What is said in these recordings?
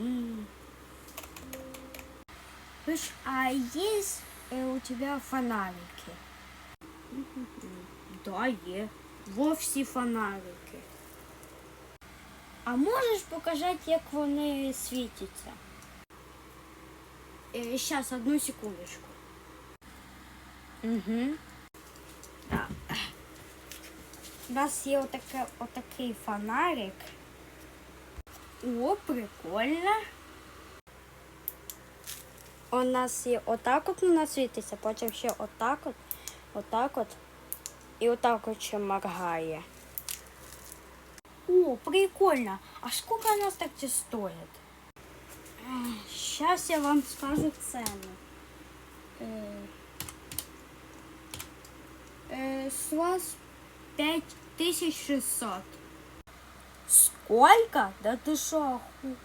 М. Слышь, а есть э, у тебя фонарики? Да, є. Во всі фонарики. А можеш показати, як вони світяться? Е, Щас, одну секундочку. Угу. Так. У нас є отаке, отакий фонарик. О, прикольно. У нас є отак от вона світиться, потім ще отак от, отак от і отак от ще моргає. О, прикольно. А сколько у нас так це стоїть? Сейчас я вам скажу цену. Е, е, с вас 5600. Сколько? Да ты шо? оху-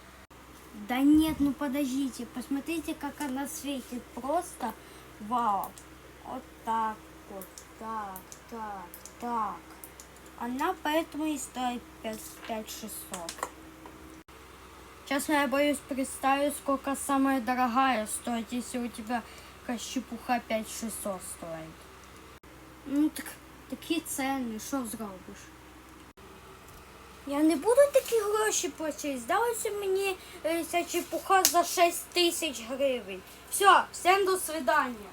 Да нет, ну подождите, посмотрите, как она светит. Просто вау. Вот так вот, так, так, так. Она поэтому и стоит 5600. Честно, я боюсь представить, сколько самая дорогая стоит, если у тебя какая чепуха 5600 стоит. Ну так, такі ціни, що зробиш? Я не буду такі гроші платити. Здалося мені е, ця чепуха за 6 тисяч гривень. Все, всім до свидання.